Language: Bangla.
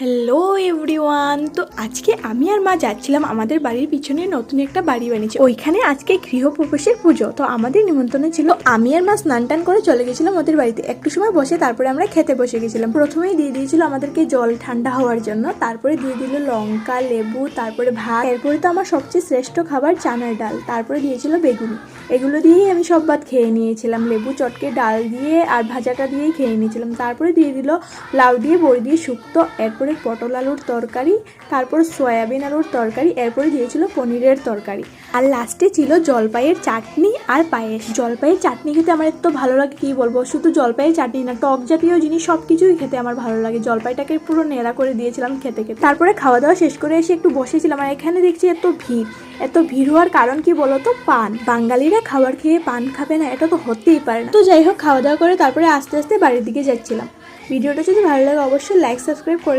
হ্যালো এভরিওয়ান তো আজকে আমি আর মা যাচ্ছিলাম আমাদের বাড়ির পিছনে নতুন একটা বাড়ি বানিয়েছে। ওইখানে আজকে গৃহপ্রবেশের পুজো। তো আমাদের নিমন্ত্রণ ছিল, আমি আর মা স্নান টান করে চলে গেছিলাম ওদের বাড়িতে। একটু সময় বসে তারপরে আমরা খেতে বসে গেছিলাম। প্রথমেই দিয়ে দিয়েছিল আমাদেরকে জল ঠান্ডা হওয়ার জন্য। তারপরে দিয়ে দিল লঙ্কা, লেবু, তারপরে ভাত। এরপরে তো আমার সবচেয়ে শ্রেষ্ঠ খাবার চানার ডাল। তারপরে দিয়েছিল বেগুনি। এগুলো দিয়েই আমি সব ভাত খেয়ে নিয়েছিলাম। লেবু, চটকে ডাল দিয়ে আর ভাজাটা দিয়েই খেয়ে নিয়েছিলাম। তারপরে দিয়ে দিল লাউ দিয়ে বড়ি দিয়ে শুক্তো। এরপরে পটল আলুর তরকারি, তারপর সয়াবিন আলুর তরকারি, এরপরে দিয়েছিল পনিরের তরকারি। আর লাস্টে ছিল জলপাইয়ের চাটনি আর পায়েস। জলপাইয়ের চাটনি খেতে আমার এত ভালো লাগে, কি বলব? শুধু জলপাইয়ের চাটনি না, টক জাতীয় জিনিস সব কিছুই খেতে আমার ভালো লাগে। জলপাইটাকে পুরো নেড়া করে দিয়েছিলাম খেতে খেতে। তারপরে খাওয়া দাওয়া শেষ করে এসে একটু বসেছিলাম আর এখানে দেখছি এত ভিড়। এত ভিড় হওয়ার কারণ কি বলতো? পান। বাঙালিরা খাবার খেয়ে পান খাবে না, এটা তো হতেই পারে না। তো যাই হোক খাওয়া দাওয়া করে তারপরে আস্তে আস্তে বাড়ির দিকে যাচ্ছিলাম। ভিডিওটা যদি ভালো লাগে, অবশ্যই লাইক সাবস্ক্রাইব করে